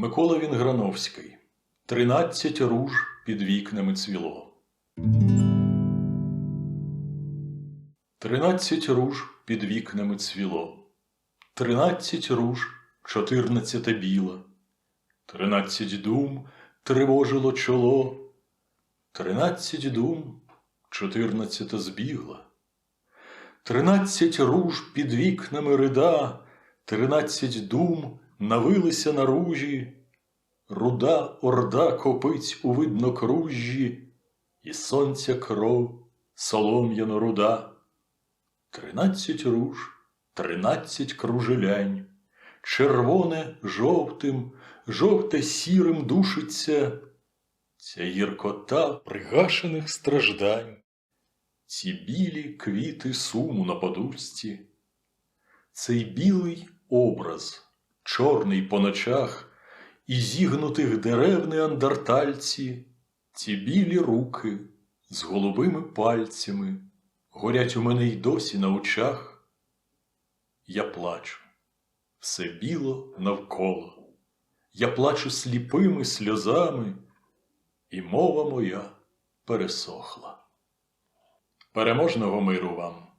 Микола Вінграновський. Тринадцять руж під вікнами цвіло. Тринадцять руж під вікнами цвіло. Тринадцять руж, чотирнадцята біла. Тринадцять дум тривожило чоло. Тринадцять дум, чотирнадцята збігла. Тринадцять руж під вікнами рида, тринадцять дум навилися на ружі, руда орда копиць у виднокружжі, і сонця кров солом'яно руда. Тринадцять руж, тринадцять кружелянь, червоне жовтим, жовте сірим душиться, ця гіркота пригашених страждань, ці білі квіти суму на подушці, цей білий образ, чорний по ночах, і зігнутих дерев неандертальці, ці білі руки з голубими пальцями горять у мене й досі на очах. Я плачу, все біло навколо, я плачу сліпими сльозами, і мова моя пересохла. Переможного миру вам!